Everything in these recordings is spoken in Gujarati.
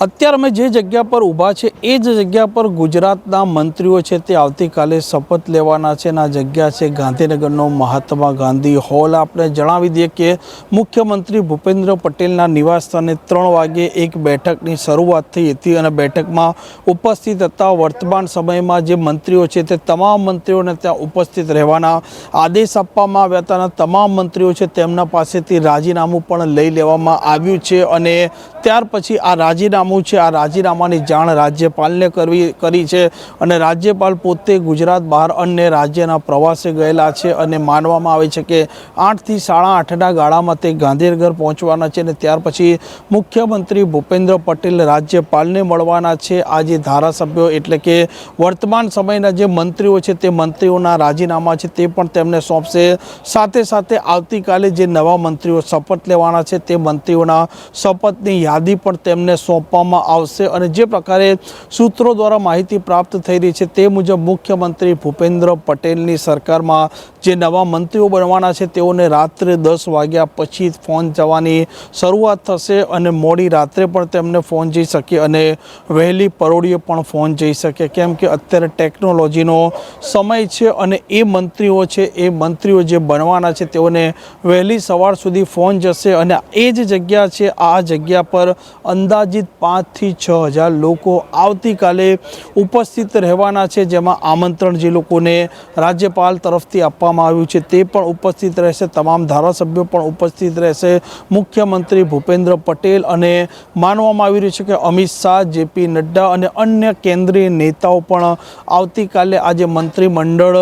અત્યારે અમે જે જગ્યા પર ઊભા છે, એ જ જગ્યા પર ગુજરાતના મંત્રીઓ છે તે આવતીકાલે શપથ લેવાના છે અને આ જગ્યા છે ગાંધીનગરનો મહાત્મા ગાંધી હોલ. આપણે જણાવી દઈએ કે મુખ્યમંત્રી ભૂપેન્દ્ર પટેલના નિવાસસ્થાને ત્રણ વાગે એક બેઠકની શરૂઆત થઈ હતી અને બેઠકમાં ઉપસ્થિત હતા. વર્તમાન સમયમાં જે મંત્રીઓ છે તે તમામ મંત્રીઓને ત્યાં ઉપસ્થિત રહેવાના આદેશ આપવામાં આવ્યા હતા અને તમામ મંત્રીઓ છે તેમના પાસેથી રાજીનામું પણ લઈ લેવામાં આવ્યું છે અને ત્યાર પછી આ રાજીનામું છે, આ રાજીનામાની જાણ રાજ્યપાલને કરવી, કરી છે અને રાજ્યપાલ પોતે ગુજરાત બહાર અન્ય રાજ્યના પ્રવાસે ગયેલા છે અને માનવામાં આવે છે કે આઠથી સાડા આઠના ગાળામાં તે ગાંધીનગર પહોંચવાના છે અને ત્યાર પછી મુખ્યમંત્રી ભૂપેન્દ્ર પટેલ રાજ્યપાલને મળવાના છે. આજે ધારાસભ્યો એટલે કે વર્તમાન સમયના જે મંત્રીઓ છે, તે મંત્રીઓના રાજીનામા છે, તે પણ તેમને સોંપશે. સાથે સાથે આવતીકાલે જે નવા મંત્રીઓ શપથ લેવાના છે, તે મંત્રીઓના શપથની યાદી પણ તેમને સોંપવામાં આવશે અને જે પ્રકારે સૂત્રો દ્વારા માહિતી પ્રાપ્ત થઈ રહી છે તે મુજબ મુખ્યમંત્રી ભૂપેન્દ્ર પટેલની સરકારમાં જે નવા મંત્રીઓ બનવાના છે, તેઓને રાત્રે દસ વાગ્યા પછી ફોન જવાની શરૂઆત થશે અને મોડી રાત્રે પણ તેમને ફોન જઈ શકે અને વહેલી પરોળીએ પણ ફોન જઈ શકે. કેમ કે અત્યારે ટેકનોલોજીનો સમય છે અને એ મંત્રીઓ છે, એ મંત્રીઓ જે બનવાના છે તેઓને વહેલી સવાર સુધી ફોન જશે અને એ જ જગ્યા છે, આ જગ્યા પર અંદાજિત પાંચથી છ હજાર લોકો આવતીકાલે ઉપસ્થિત રહેવાના છે, જેમાં આમંત્રણ જે લોકોને રાજ્યપાલ તરફથી આપવામાં આવ્યું છે તે પણ ઉપસ્થિત રહેશે. તમામ ધારાસભ્યો પણ ઉપસ્થિત રહેશે. મુખ્યમંત્રી ભૂપેન્દ્ર પટેલ અને માનવામાં આવી રહ્યું છે કે અમિત શાહ, જેપી નડ્ડા અને અન્ય કેન્દ્રીય નેતાઓ પણ આવતીકાલે આજે મંત્રીમંડળ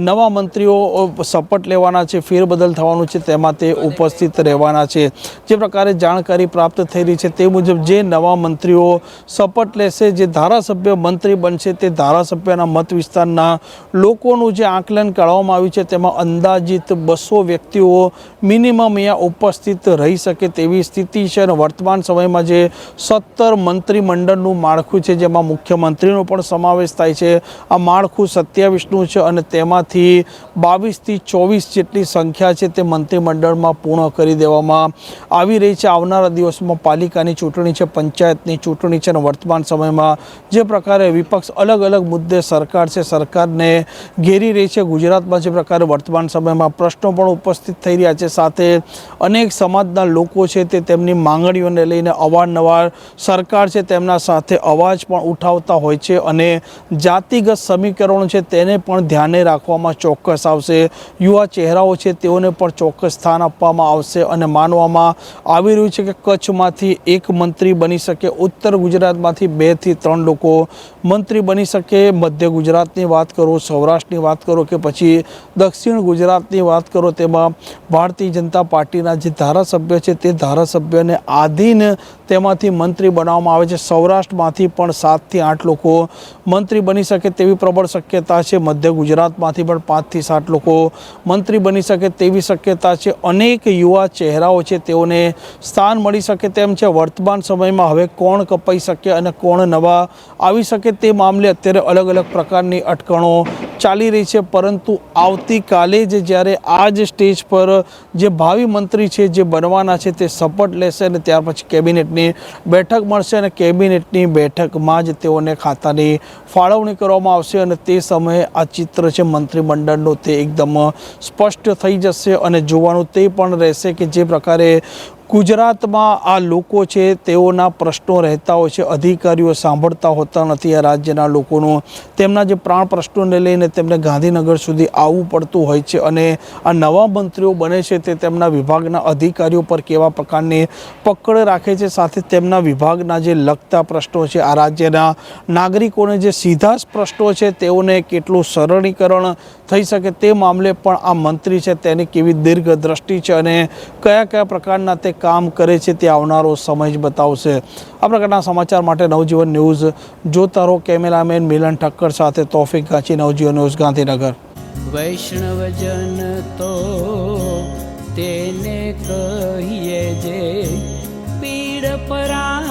નવા મંત્રીઓ શપથ લેવાના છે, ફેરબદલ થવાનું છે, તેમાં તે ઉપસ્થિત રહેવાના છે. જે પ્રકારે જાણકારી પ્રાપ્ત થઈ રહી છે તે મુજબ જે નવા મંત્રીઓ શપથ લેશે, જે ધારાસભ્ય મંત્રી બનશે, તે ધારાસભ્યના મત વિસ્તારના લોકોનું જે આકલન કરવામાં આવ્યું છે, તેમાં અંદાજિત બસો વ્યક્તિઓ મિનિમમ અહીંયા ઉપસ્થિત રહી શકે તેવી સ્થિતિ છે અને વર્તમાન સમયમાં જે સત્તર મંત્રીમંડળનું માળખું છે, જેમાં મુખ્યમંત્રીનો પણ સમાવેશ થાય છે. આ માળખું સત્યાવીસનું છે અને તેમાંથી બાવીસથી ચોવીસ જેટલી સંખ્યા છે તે મંત્રીમંડળમાં પૂર્ણ કરી દેવામાં આવી રહી છે. આવનારા દિવસમાં પાલિકાની ચૂંટણી છે, પંચાયતની ચૂંટણી છે અને વર્તમાન સમયમાં જે પ્રકારે વિપક્ષ અલગ અલગ મુદ્દે સરકાર છે, સરકારને ઘેરી રહી છે. ગુજરાતમાં જે પ્રકારે વર્તમાન સમયમાં પ્રશ્નો પણ ઉપસ્થિત થઈ રહ્યા છે. સાથે અનેક સમાજના લોકો છે તે તેમની માંગણીઓને લઈને અવારનવાર સરકાર છે તેમના સાથે અવાજ પણ ઉઠાવતા હોય છે અને જાતિગત સમીકરણો છે તેને પણ ધ્યાને રાખવામાં ચોક્કસ આવશે. યુવા ચહેરાઓ છે તેઓને પણ ચોક્કસ સ્થાન આપવામાં આવશે અને માનવામાં આવી રહ્યું છે કે કચ્છમાંથી એક મંત્રી બની શકે ઉત્તર ગુજરાતમાંથી બેથી ત્રણ લોકો. મંત્રી બની શકે મધ્ય ગુજરાતની વાત કરો, સૌરાષ્ટ્રની વાત કરો કે પછી દક્ષિણ ગુજરાતની વાત કરો, તેમાં ભારતીય જનતા પાર્ટીના જે ધારાસભ્ય છે તે ધારાસભ્યને આધીન તેમાંથી મંત્રી બનાવવામાં આવે છે. સૌરાષ્ટ્રમાંથી પણ સાતથી આઠ લોકો મંત્રી બની શકે તેવી પ્રબળ શક્યતા છે. મધ્ય ગુજરાતમાંથી પણ પાંચથી સાત લોકો મંત્રી બની શકે તેવી શક્યતા છે. અનેક યુવા ચહેરાઓ છે, તેઓને સ્થાન મળી શકે તેમ છે. વર્તમાન સમયમાં હવે કોણ કપાઈ શકે અને કોણ નવા આવી શકે તે મામલે અત્યારે અલગ અલગ પ્રકારની અટકણો ચાલી રહી છે. પરંતુ આવતીકાલે જ જ્યારે આ જ સ્ટેજ પર જે ભાવિ મંત્રી છે, જે બનવાના છે, તે શપથ લેશે. અને ત્યાર પછી કેબિનેટની બેઠક મળશે અને કેબિનેટની બેઠકમાં જ તેઓને ખાતાની ફાળવણી કરવામાં આવશે અને તે સમયે આ ચિત્ર છે મંત્રીમંડળનું તે એકદમ સ્પષ્ટ થઈ જશે અને જોવાનું તે પણ રહેશે કે જે પ્રકારે ગુજરાતમાં આ લોકો છે, તેઓના પ્રશ્નો રહેતા હોય છે, અધિકારીઓ સાંભળતા હોતા નથી આ રાજ્યના લોકોનો. તેમના જે પ્રાણ પ્રશ્નોને લઈને તેમને ગાંધીનગર સુધી આવવું પડતું હોય છે અને આ નવા મંત્રીઓ બને છે તે તેમના વિભાગના અધિકારીઓ પર કેવા પ્રકારની પકડ રાખે છે, સાથે તેમના વિભાગના જે લગતા પ્રશ્નો છે, આ રાજ્યના નાગરિકોને જે સીધા જ પ્રશ્નો છે, તેઓને કેટલું સરળીકરણ થઈ શકે તે મામલે પણ આ મંત્રી છે તેની કેવી દીર્ઘ દ્રષ્ટિ છે અને કયા કયા પ્રકારના તે કામ કરે છે તે આવનારો સમય જ બતાવશે. આ પ્રકારના સમાચાર માટે નવજીવન ન્યૂઝ જોતા રહો કેમેરામેન મિલન ઠક્કર સાથે તોફિક ગાંચી, નવજીવન ન્યૂઝ ગાંધીનગર. વૈષ્ણવજન તો તેને કહીએ જે પીડ પરાય